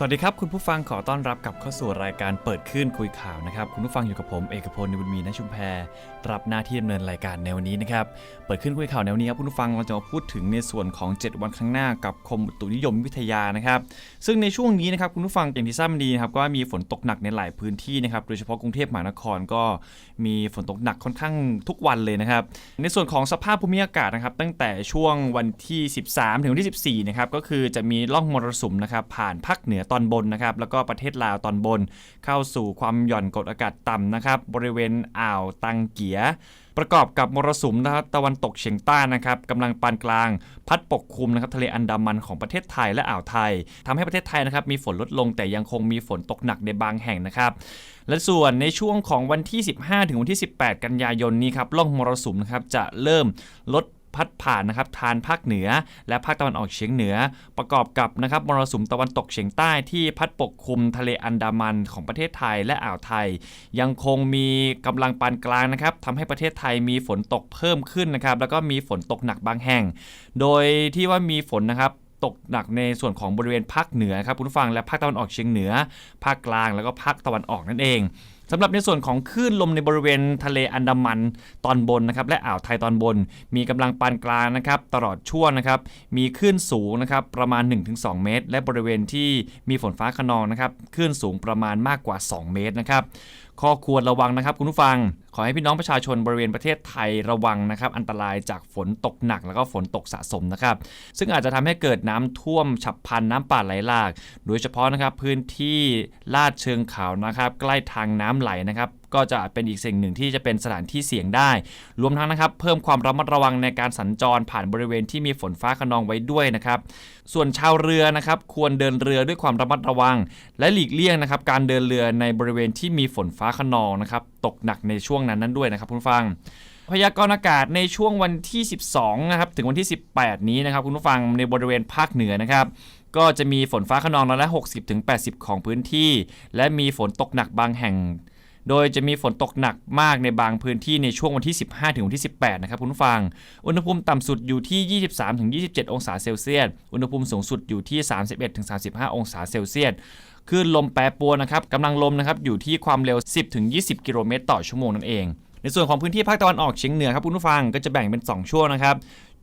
สวัสดีครับ คุณผู้ฟังขอต้อนรับกลับเข้าสู่รายการเปิดขึ้นคุยข่าวนะครับ คุณผู้ฟังอยู่กับผมเอกพลนิบุญมีนชุมแพรรับหน้าที่ดำเนินรายการในวันนี้นะครับเปิดขึ้นคุยข่าวในวันนี้ครับคุณผู้ฟังเราจะมาพูดถึงในส่วนของ 7 วันข้างหน้ากับกรมตุนิยมวิทยานะครับซึ่งในช่วงนี้นะครับคุณผู้ฟังอย่างที่ทราบกันดีนะครับก็มีฝนตกหนักในหลายพื้นที่นะครับโดยเฉพาะกรุงเทพมหานครก็มีฝนตกหนักค่อนข้างทุกวันเลยนะครับในส่วนของสภาพภูมิอากาศนะครับตั้งแต่ช่วงวันที่ 13 ถึงวันที่ 14นะครับก็คือจะมีร่องมรสุมนะครับผ่านภาคเหนือตอนบนนะครับ แล้วก็ประเทศลาวตอนบน เข้าสู่ความหย่อนกดอากาศต่ำนะครับ บริเวณอ่าวตังเกีย ประกอบกับมรสุมนะครับตะวันตกเฉียงใต้นะครับกำลังปานกลาง พัดปกคลุมนะครับทะเลอันดามันของประเทศไทยและอ่าวไทยทำให้ประเทศไทยนะครับมีฝนลดลงแต่ยังคงมีฝนตกหนักในบางแห่งนะครับและส่วนในช่วงของวันที่ 15 ถึงวันที่ 18 กันยายนนี้ครับร่องมรสุมนะครับจะเริ่มลด พัดผ่านนะครับทานภาคเหนือ และภาคตะวันออกเฉียงเหนือ ประกอบกับนะครับมรสุมตะวันตกเฉียงใต้ที่พัดปกคลุมทะเลอันดามันของประเทศไทยและอ่าวไทย ยังคงมีกำลังปานกลางนะครับทำให้ประเทศไทยมีฝนตกเพิ่มขึ้นนะครับแล้วก็มีฝนตกหนักบางแห่ง โดยที่ว่ามีฝนนะครับตกหนักในส่วนของบริเวณภาคเหนือครับคุณฟังและภาคตะวันออกเฉียงเหนือ ภาคกลางแล้วก็ภาคตะวันออกนั่นเอง สำหรับในส่วนของคลื่นลมในบริเวณทะเลอันดามันตอนบนนะครับและอ่าวไทยตอนบน มีกำลังปานกลางนะครับตลอดช่วงนะครับมีคลื่นสูงนะครับประมาณ 1-2 เมตร และบริเวณที่มีฝนฟ้าขนองนะครับคลื่นสูงประมาณมากกว่า 2 เมตรนะครับข้อควรระวังนะครับคุณผู้ฟัง อให้พี่น้องประชาชนบริเวณประเทศไทยระวังนะครับ อันตรายจากฝนตกหนักแล้วก็ฝนตกสะสมนะครับ ซึ่งอาจจะทำให้เกิดน้ำท่วมฉับพลันน้ำป่าไหลหลาก โดยเฉพาะนะครับพื้นที่ลาดเชิงเขานะครับ ใกล้ทางน้ำไหลนะครับก็จะเป็นอีกสิ่งหนึ่งที่จะเป็นสถานที่เสี่ยงได้ รวมทั้งนะครับ เพิ่มความระมัดระวังในการสัญจรผ่านบริเวณที่มีฝนฟ้าขนองไว้ด้วยนะครับ ส่วนชาวเรือนะครับควรเดินเรือด้วยความระมัดระวัง และหลีกเลี่ยงนะครับการเดินเรือในบริเวณที่มีฝนฟ้าขนองนะครับตกหนักในช่วงนั้นนั้นด้วยนะครับคุณฟังพยากรณ์อากาศในช่วงวันที่ 12 นะครับ ถึงวันที่ 18 นี้นะครับ คุณผู้ฟังในบริเวณภาคเหนือนะครับ ก็จะมีฝนฟ้าขนองร้อยละ 60ถึง80 ของพื้นที่ และมีฝนตกหนักบางแห่ง โดยจะมีฝนตกหนักมากในบางพื้นที่ในช่วงวันที่ 15ถึงวันที่ 18 นะครับคุณผู้ฟัง อุณหภูมิต่ำสุดอยู่ที่ 23ถึง27 องศาเซลเซียส อุณหภูมิสูงสุดอยู่ที่ 31ถึง35 องศาเซลเซียสคลื่นลมแปรปรวนนะครับกำลังลมนะครับอยู่ที่ความเร็ว 10ถึง20 กิโลเมตรต่อชั่วโมงนั่นเอง ในส่วนของพื้นที่ภาคตะวันออกเฉียงเหนือครับคุณผู้ฟังก็จะแบ่งเป็น 2 ช่วงนะครับ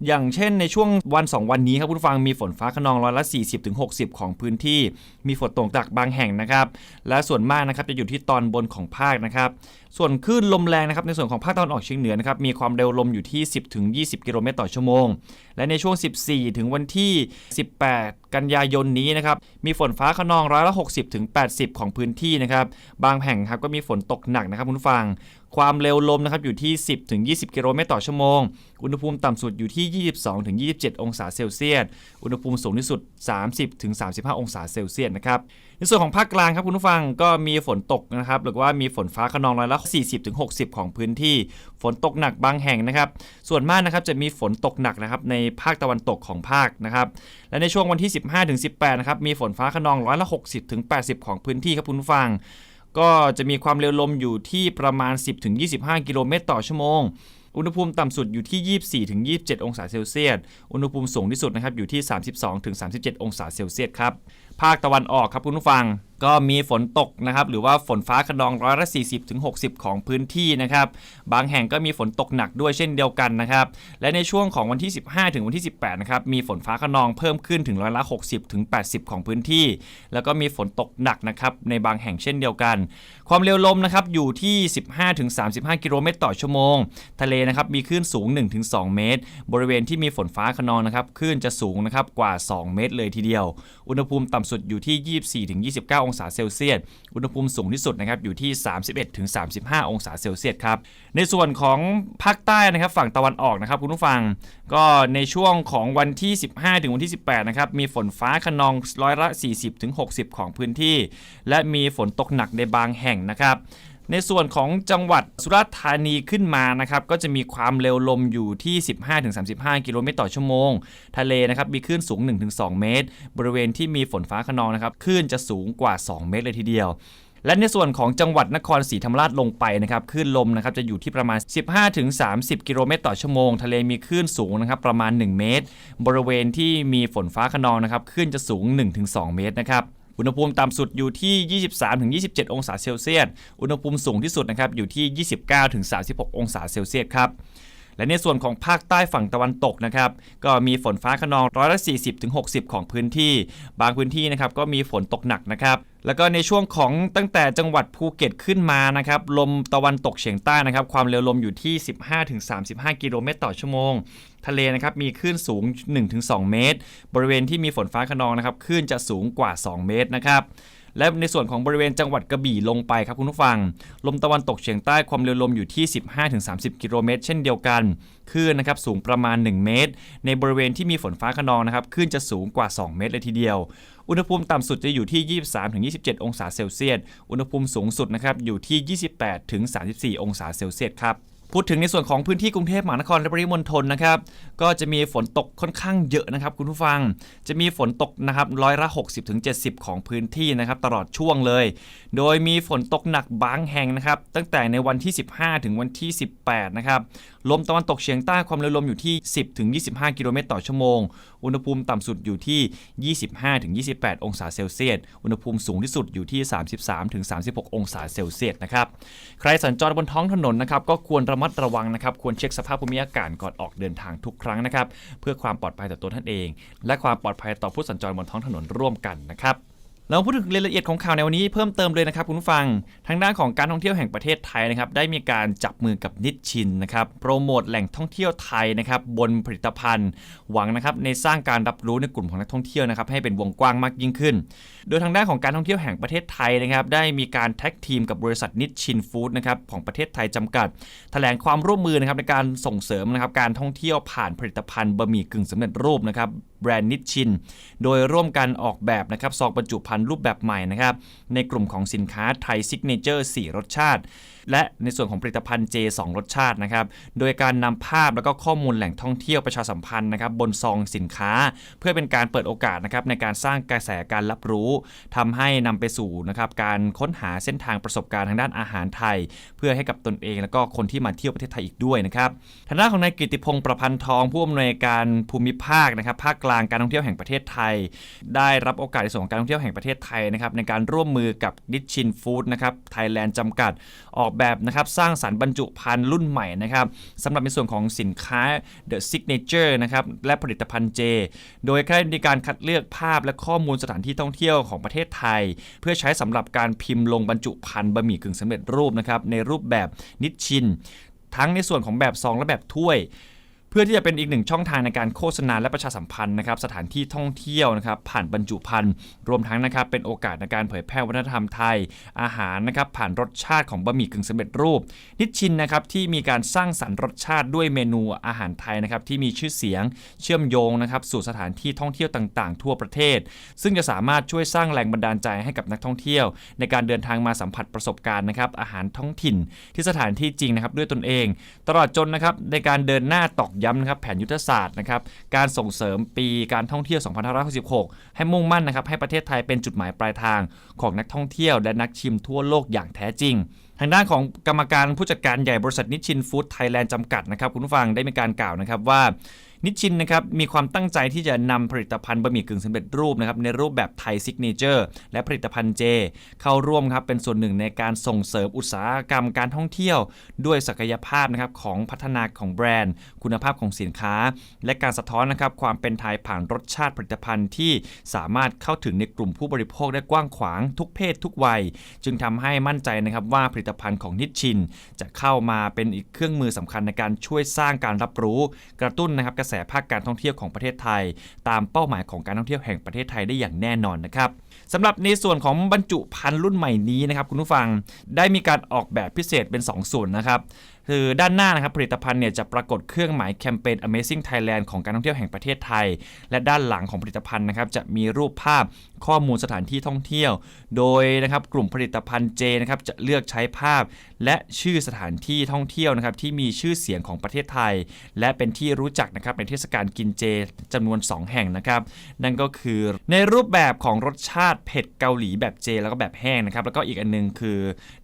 อย่างเช่นในช่วงวัน 2 วันนี้ครับคุณฟังมีฝนฟ้าขนองร้อยละ 40ถึง60 ของพื้นที่ มีฝนตกหนักบางแห่งนะครับ และส่วนมากนะครับจะอยู่ที่ตอนบนของภาคนะครับ ส่วนคลื่นลมแรงนะครับในส่วนของภาคตะวันออกเฉียงเหนือนะครับมีความเร็วลมอยู่ที่ 10ถึง20 กิโลเมตรต่อชั่วโมง และในช่วง 14 ถึงวันที่ 18 กันยายนนี้นะครับมีฝนฟ้าขนองร้อยละ 60ถึง80 ของพื้นที่นะครับบางแห่งครับก็มีฝนตกหนักนะครับคุณฟัง ความเร็วลมนะครับอยู่ที่ 10ถึง20 กิโลเมตรต่อชั่วโมง อุณหภูมิต่ำสุดอยู่ที่ 22ถึง27 องศาเซลเซียส อุณหภูมิสูงที่สุด 30ถึง35 องศาเซลเซียสนะครับ ในส่วนของภาคกลางครับคุณผู้ฟังก็มีฝนตกนะครับหรือว่ามีฝนฟ้าขนองร้อยละ 40ถึง60 ของพื้นที่ ฝนตกหนักบางแห่งนะครับ ส่วนมากนะครับจะมีฝนตกหนักนะครับในภาคตะวันตกของภาคนะครับ และในช่วงวันที่ 15ถึง18 นะครับมีฝนฟ้าขนองร้อยละ 60ถึง80 ของพื้นที่ครับคุณผู้ฟัง ก็จะมีความเร็วลมอยู่ที่ประมาณ 10-25 กิโลเมตรต่อชั่วโมง อุณหภูมิต่ำสุดอยู่ที่ 24-27 องศาเซลเซียส อุณหภูมิสูงที่สุดนะครับอยู่ที่ 32-37 องศาเซลเซียสครับ ภาคตะวันออกครับคุณผู้ฟัง ก็มีฝนตกนะครับหรือว่าฝนฟ้าขนองร้อยละ40ถึง60ของพื้นที่นะครับบางแห่งก็มีฝนตกหนักด้วยเช่นเดียวกันนะครับและในช่วงของวันที่ 15 ถึงวันที่ 18นะครับมีฝนฟ้าขนองเพิ่มขึ้นถึงร้อยละ60ถึง80 ของพื้นที่ แล้วก็มีฝนตกหนักนะครับในบางแห่งเช่นเดียวกัน ความเร็วลมนะครับอยู่ที่ 15ถึง35 กิโลเมตรต่อชั่วโมง ทะเลนะครับมีคลื่นสูง1ถึง2เมตร บริเวณที่มีฝนฟ้าขนองนะครับคลื่นจะสูงนะครับกว่า 2 เมตรเลยทีเดียว อุณหภูมิต่ำสุดอยู่ที่ 24-29 องศาเซลเซียส อุณหภูมิสูงที่สุดนะครับอยู่ที่ 31-35 องศาเซลเซียสครับ ในส่วนของภาคใต้นะครับฝั่งตะวันออกนะครับคุณผู้ฟัง ก็ในช่วงของวันที่ 15 ถึงวันที่ 18 นะครับ มีฝนฟ้าขนองร้อยละ 40-60 ของพื้นที่ และมีฝนตกหนักในบางแห่งนะครับ ในส่วนของจังหวัดสุราษฎร์ธานีขึ้นมานะครับก็จะมีความเร็วลมอยู่ที่ 15-35 กิโลเมตรต่อชั่วโมง ทะเลนะครับมีคลื่นสูง 1-2 เมตร บริเวณที่มีฝนฟ้าขนองนะครับคลื่นจะสูงกว่า 2 เมตรเลยทีเดียวและในส่วนของจังหวัดนครศรีธรรมราชลงไปนะครับคลื่นลมนะครับจะอยู่ที่ประมาณ 15-30 กิโลเมตรต่อชั่วโมง ทะเลมีคลื่นสูงนะครับประมาณ 1 เมตร บริเวณที่มีฝนฟ้าขนองนะครับคลื่นจะสูง 1-2 เมตรนะครับ อุณหภูมิต่ำสุดอยู่ที่ 23-27 องศาเซลเซียส อุณหภูมิสูงที่สุดนะครับอยู่ที่ 29-36 องศาเซลเซียสครับและในส่วนของภาคใต้ฝั่งตะวันตกนะครับ ก็มีฝนฟ้าขนองร้อยละ40ถึง60ของพื้นที่ บางพื้นที่นะครับก็มีฝนตกหนักนะครับ แล้วก็ในช่วงของตั้งแต่จังหวัดภูเก็ตขึ้นมานะครับ ลมตะวันตกเฉียงใต้นะครับ ความเร็วลมอยู่ที่ 15-35 กิโลเมตรต่อชั่วโมง ทะเลนะครับมีคลื่นสูง 1-2 เมตร บริเวณที่มีฝนฟ้าขนองนะครับคลื่นจะสูงกว่า 2 เมตรนะครับและในส่วนของบริเวณจังหวัดกระบี่ลงไปครับคุณผู้ฟัง ลมตะวันตกเฉียงใต้ความเร็วลมอยู่ที่ 15-30 กิโลเมตร เช่นเดียวกันคลื่นนะครับสูงประมาณ 1 เมตร ในบริเวณที่มีฝนฟ้าขนองนะครับคลื่นจะสูงกว่า 2 เมตรเลยทีเดียว อุณหภูมิต่ำสุดจะอยู่ที่ 23-27 องศาเซลเซียส อุณหภูมิสูงสุดนะครับอยู่ที่ 28-34 องศาเซลเซียสครับ พูดถึงในส่วนของพื้นที่กรุงเทพมหานครและปริมณฑลนะครับ ก็จะมีฝนตกค่อนข้างเยอะนะครับ คุณผู้ฟังจะมีฝนตกนะครับร้อยละ 60-70 ของพื้นที่นะครับ ตลอดช่วงเลย โดยมีฝนตกหนักบางแห่งนะครับ ตั้งแต่ในวันที่ 15 ถึงวันที่ 18 นะครับ ลมตะวันตกเฉียงใต้ความเร็วลมอยู่ที่ 10ถึง25 กิโลเมตรต่อชั่วโมง อุณหภูมิต่ำสุดอยู่ที่ 25ถึง28 องศาเซลเซียส อุณหภูมิสูงที่สุดอยู่ที่ 33ถึง36 องศาเซลเซียสนะครับ ใครสัญจรบนท้องถนนนะครับก็ควรระมัดระวังนะครับ ควรเช็คสภาพภูมิอากาศก่อนออกเดินทางทุกครั้งนะครับ เพื่อความปลอดภัยต่อตัวท่านเอง และความปลอดภัยต่อผู้สัญจรบนท้องถนนร่วมกันนะครับ เราพูดถึงรายละเอียดของข่าวในวันนี้เพิ่มเติมเลยนะครับคุณผู้ฟัง ทางด้านของการท่องเที่ยวแห่งประเทศไทยนะครับได้มีการจับมือกับนิชชินนะครับโปรโมทแหล่งท่องเที่ยวไทยนะครับบนผลิตภัณฑ์ หวังนะครับในสร้างการรับรู้ในกลุ่มของนักท่องเที่ยวนะครับให้เป็นวงกว้างมากยิ่งขึ้น โดยทางด้านของการท่องเที่ยวแห่งประเทศไทยนะครับได้มีการแท็กทีมกับบริษัทนิชชินฟู้ดนะครับของประเทศไทยจำกัด แถลงความร่วมมือนะครับในการส่งเสริมนะครับการท่องเที่ยวผ่านผลิตภัณฑ์บะหมี่กึ่งสำเร็จรูปนะครับแบรนด์นิชชินโดยร่วมกันออกแบบนะครับซองบรรจุภัณฑ์รูปแบบใหม่นะครับในกลุ่มของสินค้าไทยซิกเนเจอร์4รสชาติ และในส่วนของผลิตภัณฑ์ J 2 รสชาตินะครับโดยการนำภาพแล้วก็ข้อมูลแหล่งท่องเที่ยวประชาสัมพันธ์นะครับบนซองสินค้า เพื่อเป็นการเปิดโอกาสนะครับในการสร้างกระแสการรับรู้ทำให้นำไปสู่นะครับการค้นหาเส้นทางประสบการณ์ทางด้านอาหารไทย เพื่อให้กับตนเอง แล้วก็คนที่มาเที่ยวประเทศไทยอีกด้วยนะครับทางด้านของนายกิติพงศ์ประพันธ์ทองผู้อำนวยการภูมิภาคนะครับภาคกลางการท่องเที่ยวแห่งประเทศไทย ได้รับโอกาสในส่วนของการท่องเที่ยวแห่งประเทศไทยนะครับในการร่วมมือกับดิชินฟู้ดนะครับไทยแลนด์จำกัดออกแบบนะครับสร้างสรรค์บรรจุภัณฑ์รุ่นใหม่นะครับสำหรับในส่วนของสินค้า The Signature นะครับและผลิตภัณฑ์เจ โดยได้มีการคัดเลือกภาพและข้อมูลสถานที่ท่องเที่ยวของประเทศไทย เพื่อใช้สำหรับการพิมพ์ลงบรรจุภัณฑ์บะหมี่กึ่งสำเร็จรูปนะครับในรูปแบบนิชชิน ทั้งในส่วนของแบบซองและแบบถ้วย พื่อที่จะเป็นอีกหนึ่งช่องทางในการโฆษณาและประชาสัมพันธ์นะครับสถานที่ท่องเที่ยวนะครับผ่านบรรจุภัณฑ์รวมทั้งนะครับเป็นโอกาสในการเผยแพร่วัฒนธรรมไทย อาหารนะครับผ่านรสชาติของบะหมี่กึ่งสำเร็จรูป นิชชินนะครับที่มีการสร้างสรรค์รสชาติด้วยเมนูอาหารไทยนะครับที่มีชื่อเสียงเชื่อมโยงนะครับสู่สถานที่ท่องเที่ยวต่างๆ ทั่วประเทศ ซึ่งจะสามารถช่วยสร้างแรงบันดาลใจให้กับนักท่องเที่ยว ในการเดินทางมาสัมผัสประสบการณ์นะครับอาหารท้องถิ่นที่สถานที่จริงนะครับด้วยตนเอง ตลอดจนนะครับในการเดินหน้าตอกย้ำนะครับแผนยุทธศาสตร์นะครับการส่งเสริมปีการท่องเที่ยว 2566 ให้มุ่งมั่นนะครับให้ประเทศไทยเป็นจุดหมายปลายทางของนักท่องเที่ยวและนักชิมทั่วโลกอย่างแท้จริงทางด้านของกรรมการผู้จัดการใหญ่บริษัทนิชินฟู้ดไทยแลนด์จำกัดนะครับคุณผู้ฟังได้มีการกล่าวนะครับว่านิชชินนะครับมีความตั้งใจที่จะนำผลิตภัณฑ์บะหมี่กึ่งสำเร็จรูปนะครับในรูปแบบไทยซิกเนเจอร์และผลิตภัณฑ์เจ เข้าร่วมครับเป็นส่วนหนึ่งในการส่งเสริมอุตสาหกรรมการท่องเที่ยว ด้วยศักยภาพนะครับของพัฒนาของแบรนด์ คุณภาพของสินค้า และการสะท้อนนะครับความเป็นไทยผ่านรสชาติผลิตภัณฑ์ที่สามารถเข้าถึงในกลุ่มผู้บริโภคได้กว้างขวางทุกเพศทุกวัย จึงทำให้มั่นใจนะครับว่าผลิตภัณฑ์ของนิชชิน จะเข้ามาเป็นอีกเครื่องมือสำคัญในการช่วยสร้างการรับรู้กระตุ้นนะครับกระแสภาคการท่องเที่ยวของประเทศไทย ตามเป้าหมายของการท่องเที่ยวแห่งประเทศไทยได้อย่างแน่นอนนะครับสำหรับในส่วนของบรรจุภัณฑ์รุ่นใหม่นี้นะครับคุณผู้ฟังได้มีการออกแบบพิเศษเป็น 2 ส่วนนะครับ คือด้านหน้านะครับผลิตภัณฑ์เนี่ยจะปรากฏเครื่องหมายแคมเปญ Amazing Thailand ของการท่องเที่ยวแห่งประเทศไทย และด้านหลังของผลิตภัณฑ์นะครับจะมีรูปภาพข้อมูลสถานที่ท่องเที่ยว โดยนะครับกลุ่มผลิตภัณฑ์เจนะครับจะเลือกใช้ภาพ และชื่อสถานที่ท่องเที่ยวนะครับที่มีชื่อเสียงของประเทศไทย และเป็นที่รู้จักนะครับในเทศกาลกินเจจำนวน 2 แห่งนะครับนั่นก็คือในรูปแบบของรสชาติเผ็ดเกาหลีแบบเจ แล้วก็แบบแห้งนะครับแล้วก็อีกอันนึงคือ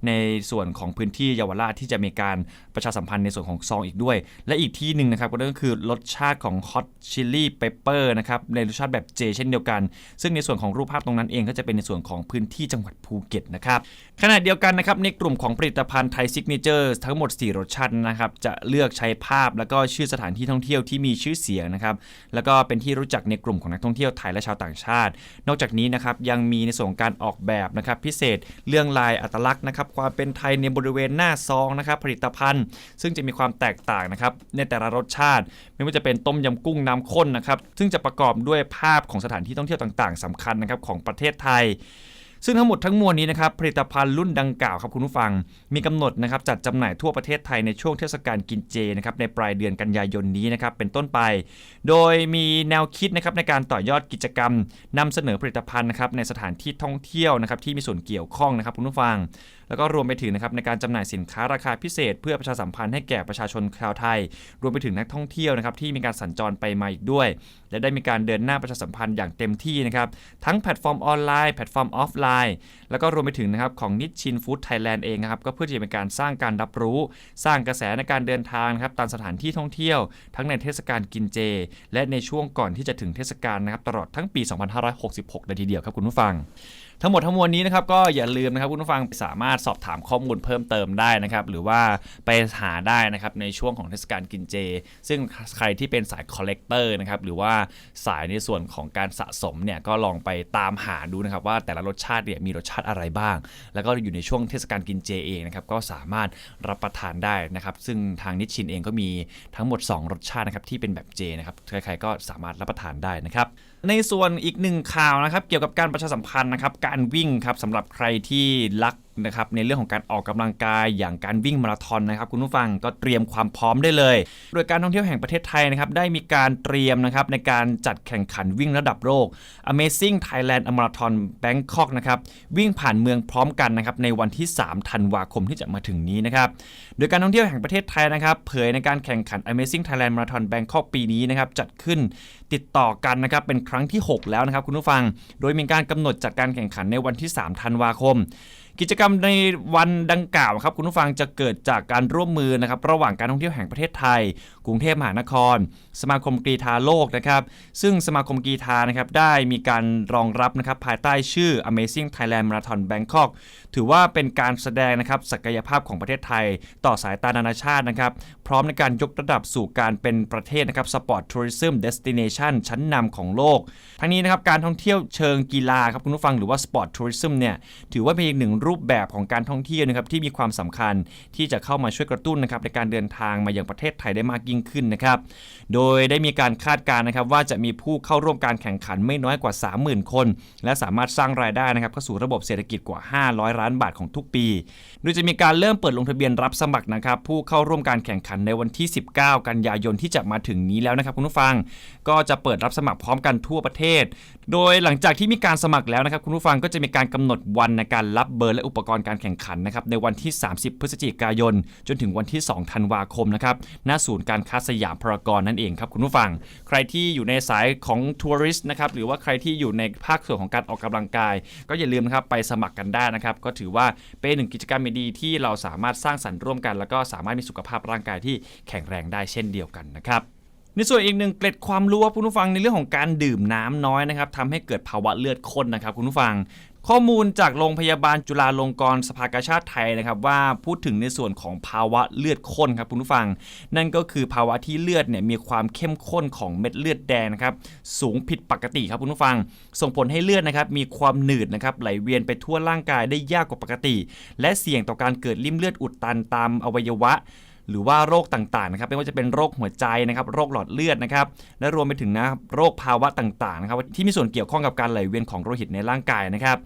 ในส่วนของพื้นที่เยาวราชที่จะมีการประชาสัมพันธ์ในส่วนของซองอีกด้วย และอีกที่หนึ่งนะครับก็คือรสชาติของ hot chili pepper นะครับในรสชาติแบบเจเช่นเดียวกัน ซึ่งในส่วนของรูปภาพตรงนั้นเองก็จะเป็นในส่วนของพื้นที่จังหวัดภูเก็ตนะครับขณะเดียวกันนะครับในกลุ่มของผลิตภัณฑ์ไทยซิกเนเจอร์ทั้งหมด 4 รสชาตินะครับจะเลือกใช้ภาพแล้วก็ชื่อสถานที่ท่องเที่ยวที่มีชื่อเสียงนะครับแล้วก็เป็นที่รู้จักในกลุ่มของนักท่องเที่ยวไทยและชาวต่างชาติ นอกจากนี้นะครับยังมีในส่วนของการออกแบบนะครับพิเศษเรื่องลายอัตลักษณ์นะครับความเป็นไทยในบริเวณหน้าซองนะครับผลิตภัณฑ์ซึ่งจะมีความแตกต่างนะครับในแต่ละรสชาติ ไม่ว่าจะเป็นต้มยำกุ้งน้ำข้นนะครับซึ่งจะประกอบด้วยภาพของสถานที่ท่องเที่ยวต่างๆสำคัญนะครับของประเทศไทยซึ่งทั้งหมดทั้งมวลนี้นะครับผลิตภัณฑ์รุ่นดังกล่าวครับคุณผู้ฟัง มีกำหนดนะครับจัดจำหน่ายทั่วประเทศไทยในช่วงเทศกาลกินเจนะครับในปลายเดือนกันยายนนี้นะครับเป็นต้นไป โดยมีแนวคิดนะครับในการต่อยอดกิจกรรมนำเสนอผลิตภัณฑ์นะครับในสถานที่ท่องเที่ยวนะครับที่มีส่วนเกี่ยวข้องนะครับคุณผู้ฟัง แล้วก็รวมไปถึงนะครับในการจำหน่ายสินค้าราคาพิเศษ เพื่อประชาสัมพันธ์ให้แก่ประชาชนชาวไทย รวมไปถึงนักท่องเที่ยวนะครับที่มีการสัญจรไปมาอีกด้วย และได้มีการเดินหน้าประชาสัมพันธ์อย่างเต็มที่นะครับทั้งแพลตฟอร์มออนไลน์แพลตฟอร์มออฟไลน์ แล้วก็รวมไปถึงนะครับของนิชชินฟู้ดไทยแลนด์เองนะครับก็เพื่อที่จะเป็นการสร้างการรับรู้ สร้างกระแสในการเดินทางนะครับตามสถานที่ท่องเที่ยว ทั้งในเทศกาลกินเจ และในช่วงก่อนที่จะถึงเทศกาลนะครับตลอดทั้งปี 2566 เลยทีเดียวครับคุณผู้ฟัง ทั้งหมดทั้งมวลนี้นะครับก็อย่าลืมนะครับคุณผู้ฟังสามารถสอบถามข้อมูลเพิ่มเติมได้นะครับหรือว่าไปหาได้นะครับในช่วงของเทศกาลกินเจ ซึ่งใครที่เป็นสายคอลเลกเตอร์นะครับหรือว่าสายในส่วนของการสะสมเนี่ยก็ลองไปตามหาดูนะครับว่าแต่ละรสชาติเนี่ยมีรสชาติอะไรบ้าง แล้วก็อยู่ในช่วงเทศกาลกินเจเองนะครับก็สามารถรับประทานได้นะครับซึ่งทางนิชชินเองก็มีทั้งหมด 2 รสชาตินะครับที่เป็นแบบเจนะครับใครๆก็สามารถรับประทานได้นะครับในส่วนอีกหนึ่งข่าวนะครับเกี่ยวกับการประชาสัมพันธ์นะครับการวิ่งครับสำหรับใครที่รักนะครับในเรื่องของการออกกำลังกายอย่างการวิ่งมาราธอนนะครับคุณผู้ฟังก็เตรียมความพร้อมได้เลย โดยการท่องเที่ยวแห่งประเทศไทยนะครับได้มีการเตรียมนะครับในการจัดแข่งขันวิ่งระดับโลก Amazing Thailand Marathon Bangkok นะครับวิ่งผ่านเมืองพร้อมกันนะครับในวันที่ 3 ธันวาคมที่จะมาถึงนี้นะครับโดยการท่องเที่ยวแห่งประเทศไทยนะครับเผยในการแข่งขัน Amazing Thailand Marathon Bangkok ปีนี้นะครับจัดขึ้นติดต่อกันนะครับเป็นครั้งที่ 6 แล้วนะครับคุณผู้ฟัง โดยมีการกำหนดจัดการแข่งขันในวันที่ 3 ธันวาคม กิจกรรมในวันดังกล่าวครับคุณผู้ฟังจะเกิดจากการร่วมมือนะครับระหว่างการท่องเที่ยวแห่งประเทศไทย กรุงเทพมหานคร สมาคมกรีฑาโลกนะครับซึ่งสมาคมกรีฑานะครับได้มีการรองรับนะครับภายใต้ชื่อ Amazing Thailand Marathon Bangkok ถือว่าเป็นการแสดงนะครับศักยภาพของประเทศไทย ต่อสายตานานาชาตินะครับพร้อมในการยกระดับสู่การเป็นประเทศนะครับสปอร์ตทัวริซึมเดสติเนชันชั้นนำของโลก ทั้งนี้นะครับการท่องเที่ยวเชิงกีฬาครับคุณผู้ฟังหรือว่าสปอร์ตทัวริซึมเนี่ยถือว่าเป็นอีกหนึ่งรููปแบบของการท่องเที่ยวนะครับที่มีความสำคัญที่จะเข้ามาช่วยกระตุ้นนะครับในการเดินทางมาอยังประเทศไทยได้มากยิ่งขึ้นนะครับ โดยได้มีการคาดการณ์นะครับว่าจะมีผู้เข้าร่วมการแข่งขันไม่น้อยกว่า 30,000 คน และสามารถสร้างรายได้นะครับเข้าสู่ระบบเศรษฐกิจกว่า 500 ล้านบาทของทุกปี โดยจะมีการเริ่มเปิดลงทะเบียนรับสมัครนะครับผู้เข้าร่วมการแข่งขันในวันที่ 19 กันยายนที่จะมาถึงนี้แล้วนะครับคุณผู้ฟัง ก็จะเปิดรับสมัครพร้อมกันทั่วประเทศ โดยหลังจากที่มีการสมัครแล้วนะครับคุณผู้ฟังก็จะมีการกำหนดวันในการรับเบอร์และอุปกรณ์การแข่งขันนะครับในวันที่ 30 พฤศจิกายน จนถึงวันที่ 2 ธันวาคมนะครับหน้าศูนย์การค้าสยามพารากอนนั่นเองครับคุณผู้ฟัง ใครที่อยู่ในสายของทัวริสต์นะครับหรือว่าใครที่อยู่ในภาคส่วนของการออกกำลังกาย ก็อย่าลืมนะครับไปสมัครกันได้นะครับก็ถือว่าเป็นหนึ่งกิจกรรมดีที่เราสามารถสร้างสรรค์ร่วมกัน แล้วก็สามารถมีสุขภาพร่างกายที่แข็งแรงได้เช่นเดียวกันนะครับในส่วนอีกหนึ่งเกร็ดความรู้ว่าคุณผู้ฟังในเรื่องของการดื่มน้ำน้อยนะครับทำให้เกิดภาวะเลือดข้นนะครับคุณผู้ฟัง ข้อมูลจากโรงพยาบาลจุฬาลงกรณ์สภากาชาติไทยนะครับว่าพูดถึงในส่วนของภาวะเลือดข้นครับคุณผู้ฟัง นั่นก็คือภาวะที่เลือดเนี่ยมีความเข้มข้นของเม็ดเลือดแดงนะครับสูงผิดปกติครับคุณผู้ฟัง ส่งผลให้เลือดนะครับมีความหนืดนะครับไหลเวียนไปทั่วร่างกายได้ยากกว่าปกติ และเสี่ยงต่อการเกิดริ่มเลือดอุดตันตามอวัยวะ หรือว่าโรคต่างๆนะครับไม่ว่าจะเป็นโรคหัวใจนะครับโรคหลอดเลือดนะครับและรวมไปถึงนะโรคภาวะต่างๆนะครับที่มีส่วนเกี่ยวข้องกับการไหลเวียนของโลหิตในร่างกายนะครับ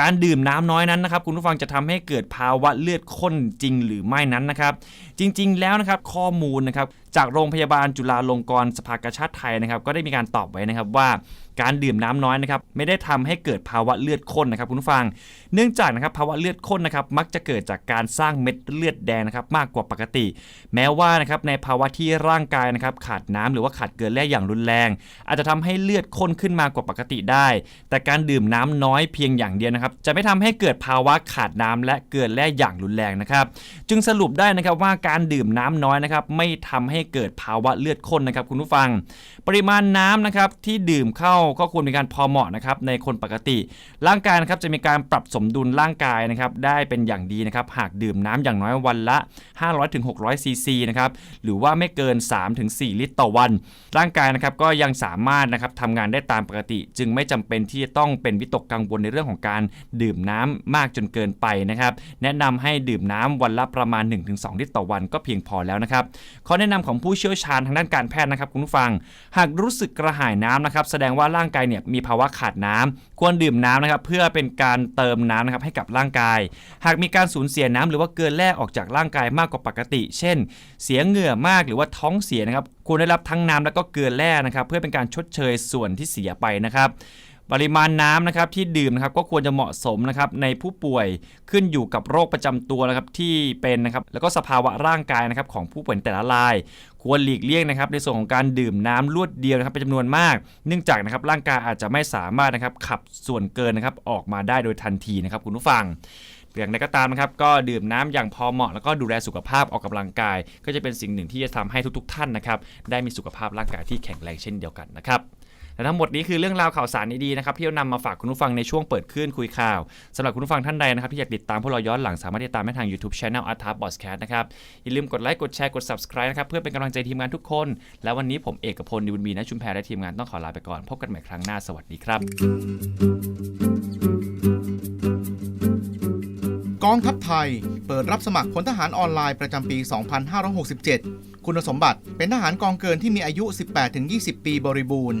การดื่มน้ำน้อยนั้นนะครับคุณผู้ฟังจะทำให้เกิดภาวะเลือดข้นจริงหรือไม่นั้นนะครับจริงๆแล้วนะครับข้อมูลนะครับ จากโรงพยาบาลจุฬาลงกรณ์สภากาชาติไทยนะครับ ก็ได้มีการตอบไว้นะครับว่าการดื่มน้ำน้อยนะครับไม่ได้ทำให้เกิดภาวะเลือดข้นนะครับคุณผู้ฟัง เนื่องจากนะครับภาวะเลือดข้นนะครับมักจะเกิดจากการสร้างเม็ดเลือดแดงนะครับมากกว่าปกติ แม้ว่านะครับในภาวะที่ร่างกายนะครับขาดน้ำหรือว่าขาดเกลือแร่อย่างรุนแรง อาจจะทำให้เลือดข้นขึ้นมากว่าปกติได้ แต่การดื่มน้ำน้อยเพียงอย่างเดียวนะครับจะไม่ทำให้เกิดภาวะขาดน้ำและเกลือแร่อย่างรุนแรงนะครับ จึงสรุปได้นะครับว่าการดื่มน้ำน้อยนะครับไม่ทำให้เกิดภาวะเลือดข้นนะครับคุณผู้ฟัง ปริมาณน้ำนะครับที่ดื่มเข้าก็ควรมีการพอเหมาะนะครับในคนปกติ ร่างกายนะครับจะมีการปรับสมดุลร่างกายนะครับได้เป็นอย่างดีนะครับหากดื่มน้ำอย่างน้อยวันละ 500-600ซีซีนะครับหรือว่าไม่เกิน 3-4 ลิตรต่อวัน ร่างกายนะครับก็ยังสามารถนะครับทำงานได้ตามปกติ จึงไม่จำเป็นที่จะต้องเป็นวิตกกังวลในเรื่องของการดื่มน้ำมากจนเกินไปนะครับแนะนำให้ดื่มน้ำวันละประมาณ 1-2 ลิตรต่อวันก็เพียงพอแล้วนะครับข้อแนะนำของของผู้เชี่ยวชาญทางด้านการแพทย์นะครับคุณผู้ฟัง หากรู้สึกกระหายน้ำนะครับแสดงว่าร่างกายเนี่ยมีภาวะขาดน้ำควรดื่มน้ำนะครับเพื่อเป็นการเติมน้ำนะครับให้กับร่างกาย หากมีการสูญเสียน้ำหรือว่าเกลือแร่ออกจากร่างกายมากกว่าปกติ เช่น เสียเหงื่อมากหรือว่าท้องเสียนะครับควรได้รับทั้งน้ำแล้วก็เกลือแร่นะครับเพื่อเป็นการชดเชยส่วนที่เสียไปนะครับ ปริมาณน้ำนะครับที่ดื่มนะครับก็ควรจะเหมาะสมนะครับในผู้ป่วยขึ้นอยู่กับโรคประจำตัวนะครับที่เป็นนะครับแล้วก็สภาวะร่างกายนะครับของผู้ป่วยแต่ละราย ควรหลีกเลี่ยงนะครับในส่วนของการดื่มน้ำรวดเดียวนะครับเป็นจำนวนมาก เนื่องจากนะครับร่างกายอาจจะไม่สามารถนะครับขับส่วนเกินนะครับออกมาได้โดยทันทีนะครับคุณผู้ฟังอย่างไรก็ตามนะครับก็ดื่มน้ำอย่างพอเหมาะ แล้วก็ดูแลสุขภาพออกกำลังกาย ก็จะเป็นสิ่งหนึ่งที่จะทำให้ทุก ๆ ท่านนะครับได้มีสุขภาพร่างกายที่แข็งแรงเช่นเดียวกันนะครับ และทั้งหมดนี้คือเรื่องราวข่าวสารดีๆนะครับที่เรานำมาฝากคุณผู้ฟังในช่วงเปิดคลื่นคุยข่าวสำหรับคุณผู้ฟังท่านใดนะครับที่อยากติดตามพวกเราย้อนหลังสามารถติดตามได้ทาง YouTube Channel a r t a b o s c a s t นะครับอย่าลืมกดไลค์กดแชร์กด subscribe นะครับเพื่อเป็นกำลังใจทีมงานทุกคน และวันนี้ผมเอกพลดิบุญมีนะชุมแพรและทีมงานต้องขอลาไปก่อนพบกันใหม่ครั้งหน้าสวัสดีครับกองทัพไทย เปิดรับสมัครพลทหารออนไลน์ประจำปี 2567 คุณสมบัติเป็นทหารกองเกินที่มีอายุ 18-20 ปีบริบูรณ์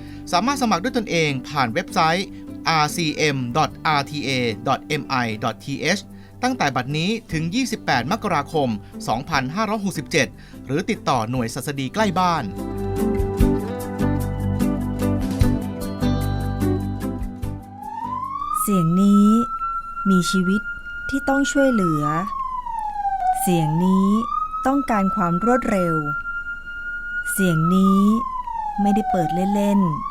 สามารถสมัครด้วยตนเองผ่านเว็บไซต์ rcm.rta.mi.th ตั้งแต่บัดนี้ถึง 28 มกราคม 2567 หรือติดต่อหน่วยสัสดีใกล้บ้าน เสียงนี้มีชีวิตที่ต้องช่วยเหลือ เสียงนี้ต้องการความรวดเร็ว เสียงนี้ไม่ได้เปิดเล่นๆ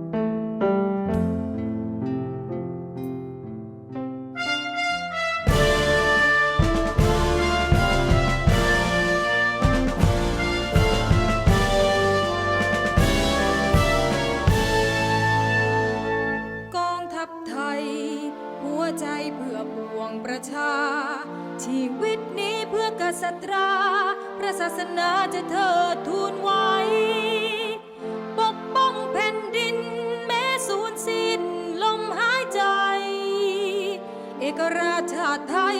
กราชชาติไทย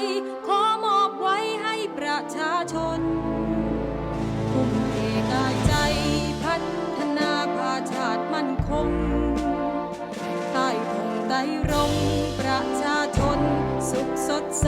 ขอมอบไว้ให้ประชาชนทุ่มเทกายใจพัฒนาพาชาติมั่นคง ใต้ธงใต้ร่มประชาชนสุขสดใส